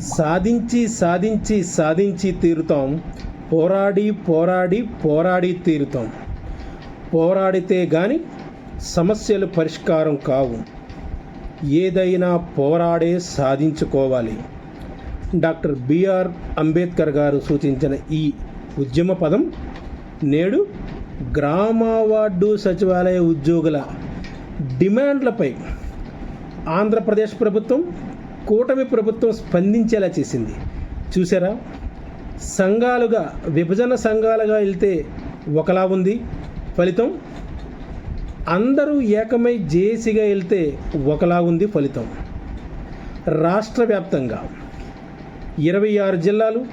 సాధించి సాధించి సాధించి తీరుతాం. పోరాడి పోరాడి పోరాడి తీరుతాం. పోరాడితే కానీ సమస్యలు పరిష్కారం కావు. ఏదైనా పోరాడే సాధించుకోవాలి. డాక్టర్ బిఆర్ అంబేద్కర్ గారు సూచించిన ఈ ఉద్యమ పదం నేడు గ్రామ వార్డు సచివాలయ ఉద్యోగుల డిమాండ్లపై ఆంధ్రప్రదేశ్ ప్రభుత్వం కూటమి ప్రభుత్వం స్పందించేలా చేసింది. చూసారా? సంఘాలుగా విభజన సంఘాలుగా వెళ్తే ఒకలా ఉంది ఫలితం. అందరూ ఏకమై జేఏసీగా వెళ్తే ఒకలా ఉంది ఫలితం. రాష్ట్ర వ్యాప్తంగా ఇరవై ఆరు జిల్లాలు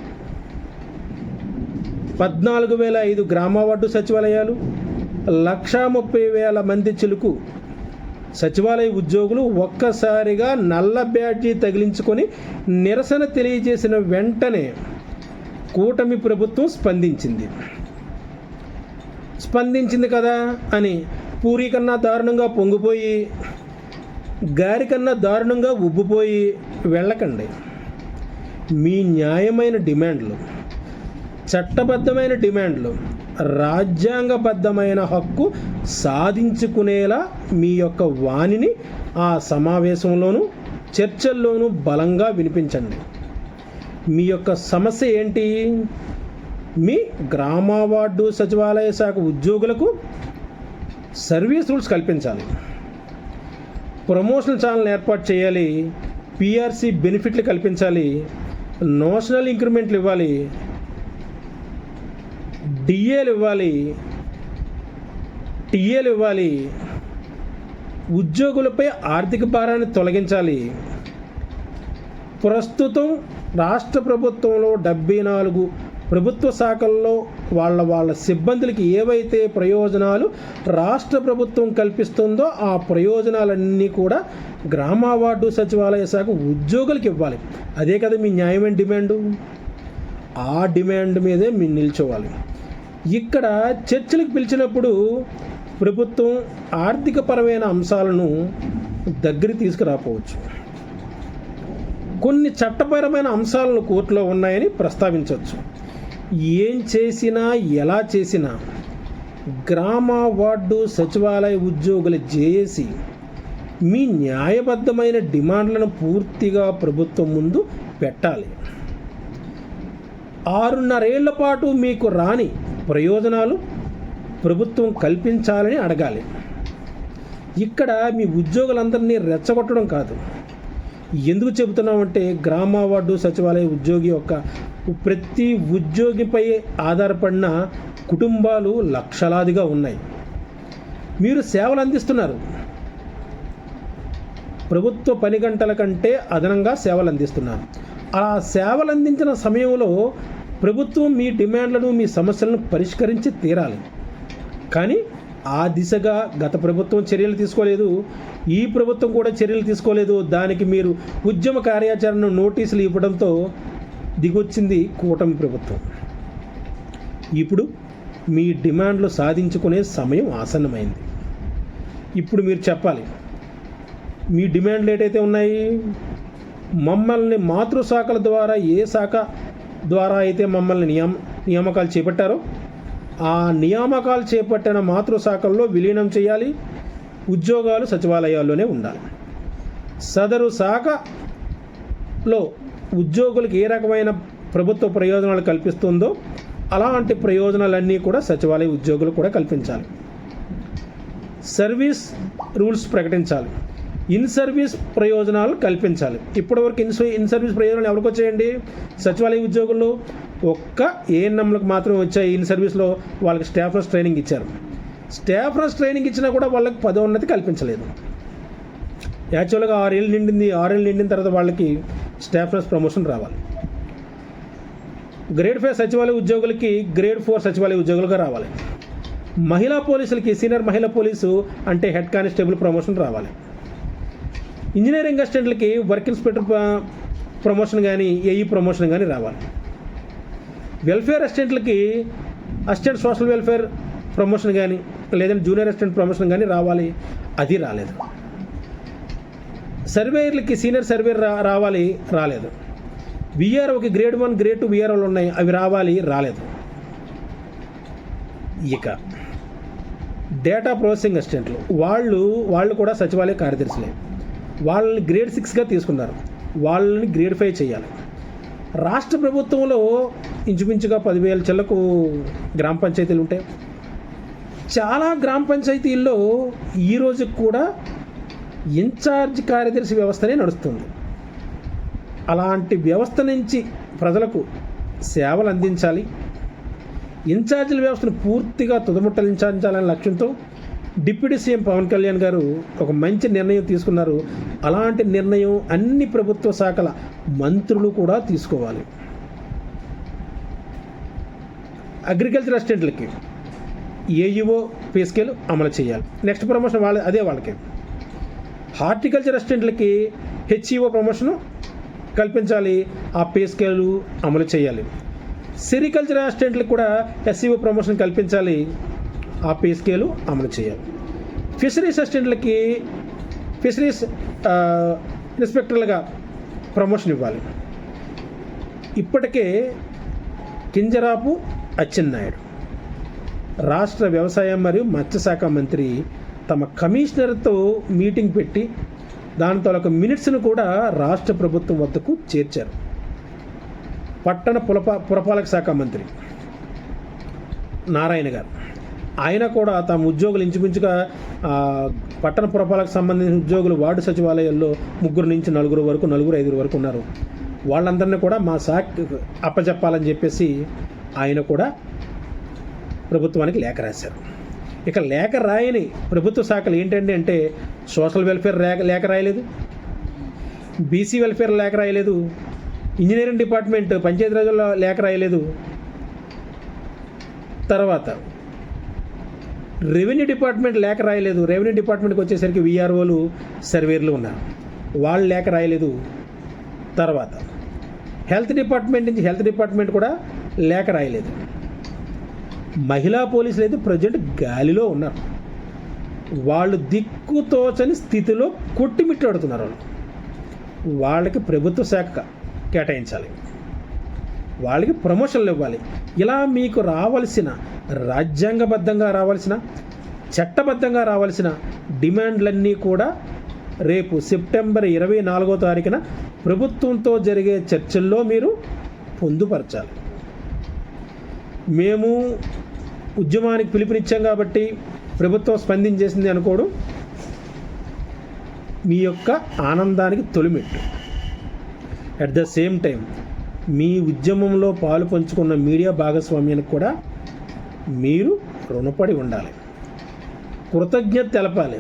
పద్నాలుగు వేల ఐదు గ్రామ వార్డు సచివాలయాలు లక్షా ముప్పై వేల మంది చిలుకు సచివాలయ ఉద్యోగులు ఒక్కసారిగా నల్ల బ్యాడ్జీ తగిలించుకొని నిరసన తెలియజేసిన వెంటనే కూటమి ప్రభుత్వం స్పందించింది. స్పందించింది కదా అని పూరి కన్నా దారుణంగా పొంగిపోయి గారి కన్నా దారుణంగా ఉబ్బిపోయి వెళ్ళకండి. మీ న్యాయమైన డిమాండ్లు చట్టబద్ధమైన డిమాండ్లు రాజ్యాంగబద్ధమైన హక్కు సాధించుకునేలా మీ యొక్క వాణిని ఆ సమావేశంలోనూ చర్చల్లోనూ బలంగా వినిపించండి. మీ యొక్క సమస్య ఏంటి? మీ గ్రామ వార్డు సచివాలయ శాఖ ఉద్యోగులకు సర్వీస్ రూల్స్ కల్పించాలి. ప్రమోషన్ ఛానల్ ఏర్పాటు చేయాలి. పిఆర్సీ బెనిఫిట్లు కల్పించాలి. నోషనల్ ఇంక్రిమెంట్లు ఇవ్వాలి. డిఏలు ఇవ్వాలి టీఏలు ఇవ్వాలి ఉద్యోగులపై ఆర్థిక భారాన్ని తొలగించాలి. ప్రస్తుతం రాష్ట్ర ప్రభుత్వంలో డెబ్బై నాలుగు ప్రభుత్వ శాఖల్లో వాళ్ళ వాళ్ళ సిబ్బందులకి ఏవైతే ప్రయోజనాలు రాష్ట్ర ప్రభుత్వం కల్పిస్తుందో ఆ ప్రయోజనాలన్నీ కూడా గ్రామ వార్డు సచివాలయ శాఖ ఉద్యోగులకు ఇవ్వాలి. అదే కదా మీ న్యాయమైన డిమాండు. ఆ డిమాండ్ మీదే మీరు నిల్చోవాలి. ఇక్కడ చర్చలకు పిలిచినప్పుడు ప్రభుత్వం ఆర్థికపరమైన అంశాలను దగ్గర తీసుకురాపోవచ్చు కొన్ని చట్టపరమైన అంశాలను కోర్టులో ఉన్నాయని ప్రస్తావించవచ్చు. ఏం చేసినా ఎలా చేసినా గ్రామ వార్డు సచివాలయ ఉద్యోగుల చేసి మీ న్యాయబద్ధమైన డిమాండ్లను పూర్తిగా ప్రభుత్వం ముందు పెట్టాలి. ఆరున్నరేళ్ళ పాటు మీకు రాని ప్రయోజనాలు ప్రభుత్వం కల్పించాలని అడగాలి. ఇక్కడ మీ ఉద్యోగులందరినీ రెచ్చగొట్టడం కాదు. ఎందుకు చెబుతున్నామంటే గ్రామ వార్డు సచివాలయ ఉద్యోగి యొక్క ప్రతి ఉద్యోగిపై ఆధారపడిన కుటుంబాలు లక్షలాదిగా ఉన్నాయి. మీరు సేవలు అందిస్తున్నారు. ప్రభుత్వ పని గంటల కంటే అదనంగా సేవలు అందిస్తున్నారు. ఆ సేవలు అందించిన సమయంలో ప్రభుత్వం మీ డిమాండ్లను మీ సమస్యలను పరిష్కరించి తీరాలి. కానీ ఆ దిశగా గత ప్రభుత్వం చర్యలు తీసుకోలేదు. ఈ ప్రభుత్వం కూడా చర్యలు తీసుకోలేదు. దానికి మీరు ఉద్యమ కార్యాచరణ నోటీసులు ఇవ్వడంతో దిగొచ్చింది కూటమి ప్రభుత్వం. ఇప్పుడు మీ డిమాండ్లు సాధించుకునే సమయం ఆసన్నమైంది. ఇప్పుడు మీరు చెప్పాలి మీ డిమాండ్లు ఏటైతే ఉన్నాయి? మమ్మల్ని మాతృశాఖల ద్వారా ఏ శాఖ ద్వారా అయితే మమ్మల్ని నియామ నియామకాలు చేపట్టారో ఆ నియామకాలు చేపట్టిన మాతృశాఖల్లో విలీనం చేయాలి ఉద్యోగాలు సచివాలయాల్లోనే ఉండాలి. సదరు శాఖలో ఉద్యోగులకు ఏ రకమైన ప్రభుత్వ ప్రయోజనాలు కల్పిస్తుందో అలాంటి ప్రయోజనాలన్నీ కూడా సచివాలయ ఉద్యోగులు కూడా కల్పించాలి. సర్వీస్ రూల్స్ ప్రకటించాలి. ఇన్ సర్వీస్ ప్రయోజనాలు కల్పించాలి. ఇప్పటివరకు ఇన్ ఇన్ సర్వీస్ ప్రయోజనాలు ఎవరికి వచ్చాయండి? సచివాలయ ఉద్యోగులు ఒక్క ఏఎన్ఎంలకు మాత్రం వచ్చాయి ఇన్ సర్వీస్లో వాళ్ళకి స్టాఫ్రస్ ట్రైనింగ్ ఇచ్చారు. స్టాఫ్ ట్రైనింగ్ ఇచ్చినా కూడా వాళ్ళకి పదోన్నతి కల్పించలేదు. యాక్చువల్గా ఆరేళ్ళు నిండింది ఆరేళ్ళు నిండిన తర్వాత వాళ్ళకి స్టాఫ్ ప్రమోషన్ రావాలి. గ్రేడ్ ఫైవ్ సచివాలయ ఉద్యోగులకి గ్రేడ్ ఫోర్ సచివాలయ ఉద్యోగులుగా రావాలి. మహిళా పోలీసులకి సీనియర్ మహిళా పోలీసు అంటే హెడ్ కానిస్టేబుల్ ప్రమోషన్ రావాలి. ఇంజనీరింగ్ అసిస్టెంట్లకి వర్క్ ఇన్స్పెక్టర్ ప్రమోషన్ కానీ ఏఈ ప్రమోషన్ కానీ రావాలి. వెల్ఫేర్ అసిస్టెంట్లకి అసిస్టెంట్ సోషల్ వెల్ఫేర్ ప్రమోషన్ కానీ లేదంటే జూనియర్ అసిస్టెంట్ ప్రమోషన్ కానీ రావాలి. అది రాలేదు. సర్వేయర్లకి సీనియర్ సర్వేయర్ రా రావాలి రాలేదు. విఆర్ఓకి గ్రేడ్ వన్ గ్రేడ్ టూ విఆర్ఓలు ఉన్నాయి అవి రావాలి రాలేదు. ఇక డేటా ప్రాసెసింగ్ అసిస్టెంట్లు వాళ్ళు వాళ్ళు కూడా సచివాలయ కార్యదర్శులే. వాళ్ళని గ్రేడ్ సిక్స్గా తీసుకున్నారు. వాళ్ళని గ్రేడ్ ఫైవ్ చేయాలి. రాష్ట్ర ప్రభుత్వంలో ఇంచుమించుగా పదివేల చిల్లకు గ్రామ పంచాయతీలు ఉంటాయి. చాలా గ్రామ పంచాయతీల్లో ఈ కూడా ఇన్ఛార్జ్ కార్యదర్శి వ్యవస్థనే నడుస్తుంది. అలాంటి వ్యవస్థ నుంచి ప్రజలకు సేవలు అందించాలి. ఇన్ఛార్జీల వ్యవస్థను పూర్తిగా తుదముట్టలించాలని లక్ష్యంతో డిప్యూటీ సీఎం పవన్ కళ్యాణ్ గారు ఒక మంచి నిర్ణయం తీసుకున్నారు. అలాంటి నిర్ణయం అన్ని ప్రభుత్వ శాఖల మంత్రులు కూడా తీసుకోవాలి. అగ్రికల్చర్ అసిస్టెంట్లకి ఏఈఓ పే స్కేల్ అమలు చేయాలి. నెక్స్ట్ ప్రమోషన్ వాళ్ళ అదే వాళ్ళకి. హార్టికల్చర్ అసిస్టెంట్లకి హెచ్ఈఓ ప్రమోషను కల్పించాలి. ఆ పే స్కేలు అమలు చేయాలి. సెరికల్చర్ అసిస్టెంట్లకు కూడా ఎస్ఈఓ ప్రమోషన్ కల్పించాలి. ఆ పే స్కేలు అమలు చేయాలి. ఫిషరీస్ అసిస్టెంట్లకి ఫిషరీస్ ఇన్స్పెక్టర్లుగా ప్రమోషన్ ఇవ్వాలి. ఇప్పటికే కింజరాపు అచ్చెన్నాయుడు రాష్ట్ర వ్యవసాయం మరియు మత్స్యశాఖ మంత్రి తమ కమిషనర్తో మీటింగ్ పెట్టి దాని తాలూకు మినిట్స్ను కూడా రాష్ట్ర ప్రభుత్వం వద్దకు చేర్చారు. పట్టణ పురపా పురపాలక శాఖ మంత్రి నారాయణ గారు. ఆయన కూడా తమ ఉద్యోగులు ఇంచుమించుగా పట్టణ పురపాలకు సంబంధించిన ఉద్యోగులు వార్డు సచివాలయాల్లో ముగ్గురు నుంచి నలుగురు వరకు నలుగురు ఐదుగురు వరకు ఉన్నారు. వాళ్ళందరినీ కూడా మా శాఖ అప్పచెప్పాలని చెప్పేసి ఆయన కూడా ప్రభుత్వానికి లేఖ రాశారు. ఇక లేఖ రాయని ప్రభుత్వ శాఖలు ఏంటండి అంటే సోషల్ వెల్ఫేర్ లేఖ లేఖ రాయలేదు బీసీ వెల్ఫేర్ లేఖ రాయలేదు ఇంజనీరింగ్ డిపార్ట్మెంట్ పంచాయతీరాజ్లో లేఖ రాయలేదు. తర్వాత రెవెన్యూ డిపార్ట్మెంట్ లేఖ రాయలేదు. రెవెన్యూ డిపార్ట్మెంట్కి వచ్చేసరికి విఆర్ఓలు సర్వేర్లు ఉన్నారు. వాళ్ళు లేఖ రాయలేదు తర్వాత. హెల్త్ డిపార్ట్మెంట్ నుంచి హెల్త్ డిపార్ట్మెంట్ కూడా లేఖ రాయలేదు. మహిళా పోలీసులు అయితే ప్రజెంట్ గాలిలో ఉన్నారు. వాళ్ళు దిక్కుతోచని స్థితిలో కొట్టిమిట్టాడుతున్నారు వాళ్ళు. వాళ్ళకి ప్రభుత్వ శాఖ కేటాయించాలి. వాళ్ళకి ప్రమోషన్లు ఇవ్వాలి. ఇలా మీకు రావాల్సిన రాజ్యాంగబద్ధంగా రావాల్సిన చట్టబద్ధంగా రావాల్సిన డిమాండ్లన్నీ కూడా రేపు సెప్టెంబర్ ఇరవై నాలుగో తారీఖున ప్రభుత్వంతో జరిగే చర్చల్లో మీరు పొందుపరచాలి. మేము ఉద్యమానికి పిలుపునిచ్చాం కాబట్టి ప్రభుత్వం స్పందించేసింది అనుకోడు. మీ యొక్క ఆనందానికి తొలిమెట్టు. అట్ ద సేమ్ టైం మీ ఉద్యమంలో పాలు పంచుకున్న మీడియా భాగస్వామ్యానికి కూడా మీరు రుణపడి ఉండాలి. కృతజ్ఞత తెలపాలి.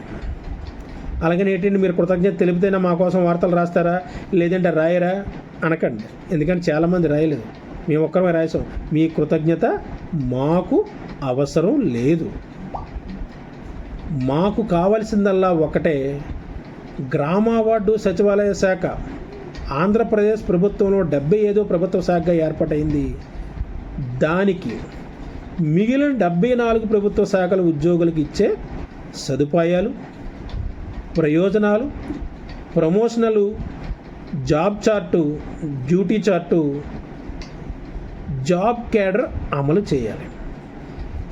అలాగని ఏంటంటే మీరు కృతజ్ఞత తెలిపితేనే మా కోసం వార్తలు రాస్తారా? లేదంటే రాయరా? అనకండి. ఎందుకంటే చాలామంది రాయలేదు. మేము ఒక్కరమే రాసాం. మీ కృతజ్ఞత మాకు అవసరం లేదు. మాకు కావలసిందల్లా ఒకటే గ్రామ వార్డు సచివాలయ శాఖ. ఆంధ్రప్రదేశ్ ప్రభుత్వంలో డెబ్బై ఐదో ప్రభుత్వ శాఖగా ఏర్పాటైంది. దానికి మిగిలిన డెబ్బై నాలుగు ప్రభుత్వ శాఖల ఉద్యోగులకు ఇచ్చే సదుపాయాలు ప్రయోజనాలు ప్రమోషనలు job chart duty chart job cadre అమలు చేయాలి.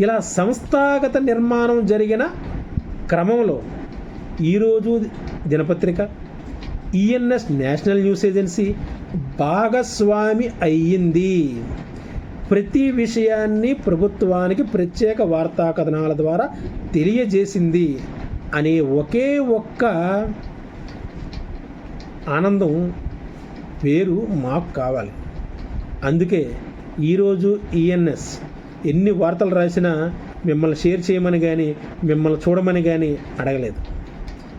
ఇలా సంస్థాగత నిర్మాణం జరిగిన క్రమంలో ఈరోజు దినపత్రిక ఈఎన్ఎస్ నేషనల్ న్యూస్ ఏజెన్సీ భాగస్వామి అయ్యింది. ప్రతి విషయాన్ని ప్రభుత్వానికి ప్రత్యేక వార్తా కథనాల ద్వారా తెలియజేసింది అనే ఒకే ఒక్క ఆనందం పేరు మాకు కావాలి. అందుకే ఈరోజు ఈఎన్ఎస్ ఎన్ని వార్తలు రాసినా మిమ్మల్ని షేర్ చేయమని కానీ మిమ్మల్ని చూడమని కానీ అడగలేదు.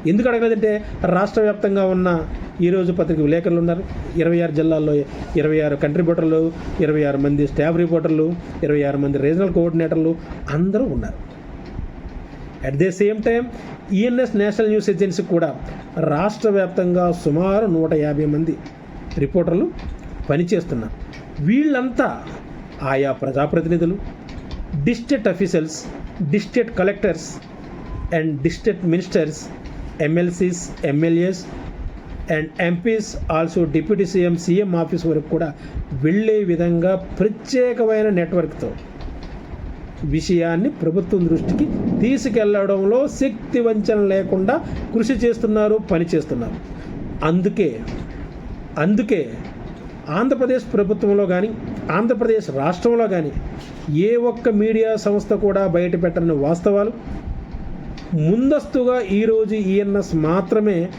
ఎందుకు అడగలేదంటే రాష్ట్ర వ్యాప్తంగా ఉన్న ఈరోజు పత్రిక విలేకరులు ఉన్నారు. ఇరవై ఆరు జిల్లాల్లో ఇరవై ఆరు కంట్రిబ్యూటర్లు ఇరవై ఆరు మంది స్టాఫ్ రిపోర్టర్లు ఇరవై ఆరు మంది రీజనల్ కోఆర్డినేటర్లు అందరూ ఉన్నారు. At the same time ENS national news agency కూడా రాష్ట్ర వ్యాప్తంగా సుమారు నూట యాభై మంది రిపోర్టర్లు పనిచేస్తున్నారు. వీళ్ళంతా ఆయా ప్రజాప్రతినిధులు district officials district collectors and district ministers MLCs MLAs and MPs also deputy CM CM office వరకు కూడా వెళ్ళే విధంగా ప్రత్యేకమైన నెట్వర్క్తో విషయాన్ని ప్రభుత్వం దృష్టికి తీసుకెళ్ళడంలో శక్తి వంచన లేకుండా కృషి చేస్తున్నారు పని చేస్తున్నారు. అందుకే అందుకే ఆంధ్రప్రదేశ్ ప్రభుత్వంలో కానీ ఆంధ్రప్రదేశ్ రాష్ట్రంలో కానీ ఏ ఒక్క మీడియా సంస్థ కూడా బయట పెట్టని వాస్తవాలు ముందస్తుగా ఈరోజు ఈఎన్ఎస్ మాత్రమే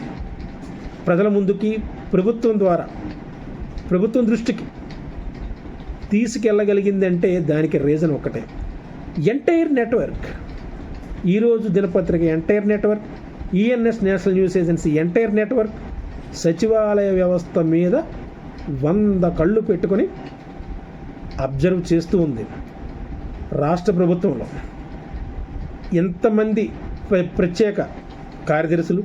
ప్రజల ముందుకి ప్రభుత్వం ద్వారా ప్రభుత్వం దృష్టికి తీసుకెళ్ళగలిగిందంటే దానికి రీజన్ ఒకటే ఎంటైర్ నెట్వర్క్ ఈరోజు దినపత్రిక entire network ENS national news agency entire network సచివాలయ వ్యవస్థ మీద వంద కళ్ళు పెట్టుకొని అబ్జర్వ్ చేస్తూ ఉంది రాష్ట్ర ప్రభుత్వంలో. ఎంతమంది ప్రత్యేక కార్యదర్శులు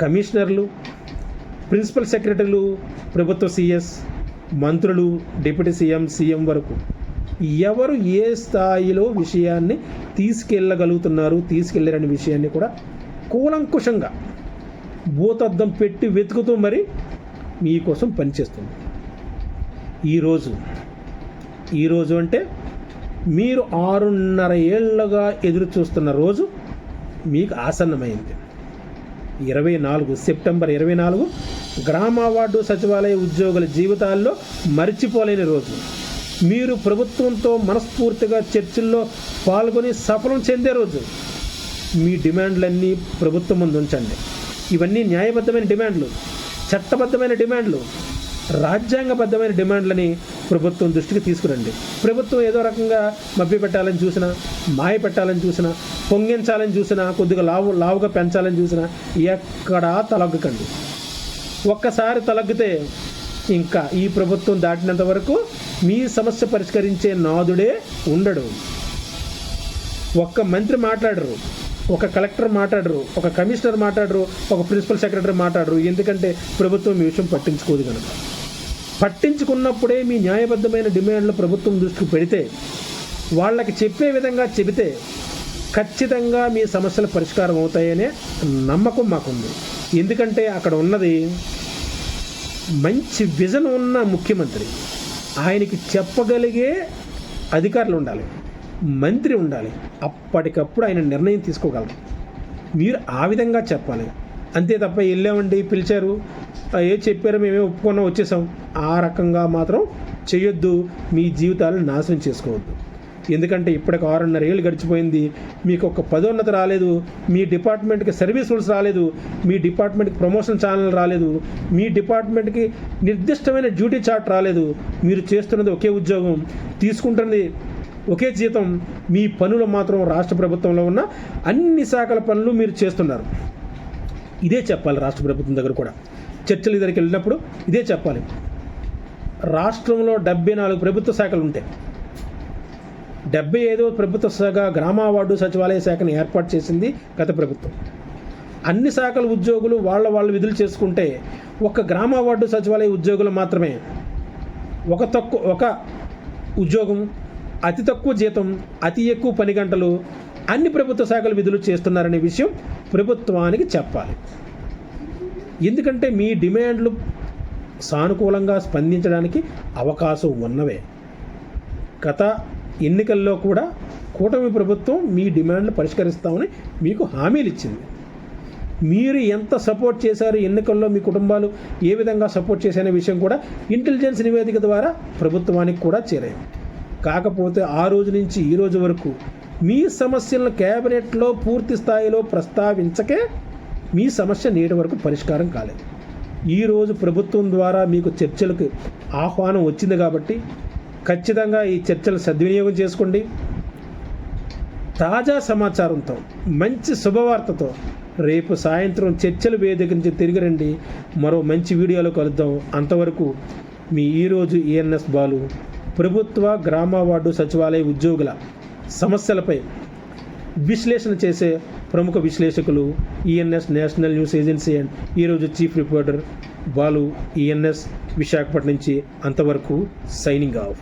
కమిషనర్లు ప్రిన్సిపల్ సెక్రటరీలు ప్రభుత్వ సిఎస్ మంత్రులు డిప్యూటీ సీఎం సీఎం వరకు ఎవరు ఏ స్థాయిలో విషయాన్ని తీసుకెళ్ళగలుగుతున్నారు తీసుకెళ్ళరనే విషయాన్ని కూడా కూలంకుషంగా భూతద్దం పెట్టి వెతుకుతూ మరి మీకోసం పనిచేస్తుంది. ఈరోజు ఈరోజు అంటే మీరు ఆరున్నర ఏళ్ళగా ఎదురు చూస్తున్న రోజు మీకు ఆసన్నమైంది. ఇరవై నాలుగు సెప్టెంబర్ ఇరవై నాలుగు గ్రామ వార్డు సచివాలయ ఉద్యోగుల జీవితాల్లో మర్చిపోలేని రోజు. మీరు ప్రభుత్వంతో మనస్ఫూర్తిగా చర్చల్లో పాల్గొని సఫలం చెందే రోజు. మీ డిమాండ్లన్నీ ప్రభుత్వం ముందు ఉంచండి ఇవన్నీ న్యాయబద్ధమైన డిమాండ్లు చట్టబద్ధమైన డిమాండ్లు రాజ్యాంగబద్ధమైన డిమాండ్లని ప్రభుత్వం దృష్టికి తీసుకురండి. ప్రభుత్వం ఏదో రకంగా మభ్య పెట్టాలని చూసినా మాయ పెట్టాలని చూసినా పొంగించాలని చూసినా కొద్దిగా లావు లావుగా పెంచాలని చూసినా ఎక్కడా తలగ్గకండి. ఒక్కసారి తలగ్గితే ఇంకా ఈ ప్రభుత్వం దాటినంత వరకు మీ సమస్య పరిష్కరించే నాదుడే ఉండడు. ఒక్క మంత్రి మాట్లాడరు ఒక కలెక్టర్ మాట్లాడరు ఒక కమిషనర్ మాట్లాడరు ఒక ప్రిన్సిపల్ సెక్రటరీ మాట్లాడరు. ఎందుకంటే ప్రభుత్వం ఈ విషయం పట్టించుకోదు కనుక పట్టించుకున్నప్పుడే మీ న్యాయబద్ధమైన డిమాండ్లు ప్రభుత్వం దృష్టికి పెడితే వాళ్ళకి చెప్పే విధంగా చెబితే ఖచ్చితంగా మీ సమస్యలు పరిష్కారం అవుతాయనే నమ్మకం మాకుంది. ఎందుకంటే అక్కడ ఉన్నది మంచి విజన్ ఉన్న ముఖ్యమంత్రి. ఆయనకి చెప్పగలిగే అధికారులు ఉండాలి మంత్రి ఉండాలి. అప్పటికప్పుడు ఆయన నిర్ణయం తీసుకోగలరు. మీరు ఆ విధంగా చెప్పాలి. అంతే తప్ప వెళ్ళామండి పిలిచారు. ఏ చెప్పారో మేమే ఒప్పుకున్నా వచ్చేసాం. ఆ రకంగా మాత్రం చేయొద్దు మీ జీవితాలను నాశనం చేసుకోవద్దు. ఎందుకంటే ఇప్పటికి ఆరున్నర ఏళ్ళు గడిచిపోయింది మీకు ఒక పదోన్నతి రాలేదు మీ డిపార్ట్మెంట్కి సర్వీస్ రూల్స్ రాలేదు మీ డిపార్ట్మెంట్కి ప్రమోషన్ ఛానల్ రాలేదు మీ డిపార్ట్మెంట్కి నిర్దిష్టమైన డ్యూటీ చార్ట్ రాలేదు మీరు చేస్తున్నది ఒకే ఉద్యోగం తీసుకుంటున్నది ఒకే జీతం మీ పనులు మాత్రం రాష్ట్ర ప్రభుత్వంలో ఉన్న అన్ని శాఖల పనులు మీరు చేస్తున్నారు. ఇదే చెప్పాలి రాష్ట్ర ప్రభుత్వం దగ్గర కూడా. చర్చల దగ్గరికి వెళ్ళినప్పుడు ఇదే చెప్పాలి. రాష్ట్రంలో డెబ్బై నాలుగు ప్రభుత్వ శాఖలు ఉంటాయి డెబ్బై ఐదో ప్రభుత్వ శాఖ గ్రామ వార్డు సచివాలయ శాఖను ఏర్పాటు చేసింది గత ప్రభుత్వం. అన్ని శాఖల ఉద్యోగులు వాళ్ళ వాళ్ళు విధులు చేసుకుంటే ఒక గ్రామ వార్డు సచివాలయ ఉద్యోగులు మాత్రమే ఒక తక్కువ ఒక ఉద్యోగం అతి తక్కువ జీతం అతి ఎక్కువ పని గంటలు అన్ని ప్రభుత్వ శాఖల విధులు చేస్తున్నారనే విషయం ప్రభుత్వానికి చెప్పాలి. ఎందుకంటే మీ డిమాండ్లు సానుకూలంగా స్పందించడానికి అవకాశం ఉన్నవే. గత ఎన్నికల్లో కూడా కూటమి ప్రభుత్వం మీ డిమాండ్లు పరిష్కరిస్తామని మీకు హామీలు ఇచ్చింది మీరు ఎంత సపోర్ట్ చేశారు ఎన్నికల్లో మీ కుటుంబాలు ఏ విధంగా సపోర్ట్ చేశారనే విషయం కూడా ఇంటెలిజెన్స్ నివేదిక ద్వారా ప్రభుత్వానికి కూడా చేరాయి. కాకపోతే ఆ రోజు నుంచి ఈ రోజు వరకు మీ సమస్యలను కేబినెట్లో పూర్తి స్థాయిలో ప్రస్తావించకే మీ సమస్య నేటి వరకు పరిష్కారం కాలేదు. ఈరోజు ప్రభుత్వం ద్వారా మీకు చర్చలకు ఆహ్వానం వచ్చింది కాబట్టి ఖచ్చితంగా ఈ చర్చలు సద్వినియోగం చేసుకోండి. తాజా సమాచారంతో మంచి శుభవార్తతో రేపు సాయంత్రం చర్చల వేదిక నుంచి తిరిగి రండి. మరో మంచి వీడియోలో కలుద్దాం. అంతవరకు మీ ఈరోజు ఈఎన్ఎస్ బాలు ప్రభుత్వ గ్రామ వార్డు సచివాలయ ఉద్యోగుల సమస్యలపై విశ్లేషణ చేసే ప్రముఖ విశ్లేషకులు ENS national news agency and Eeroju chief reporter Balu ENS Visakhapatnam నుంచి అంతవరకు సైనింగ్ ఆఫ్.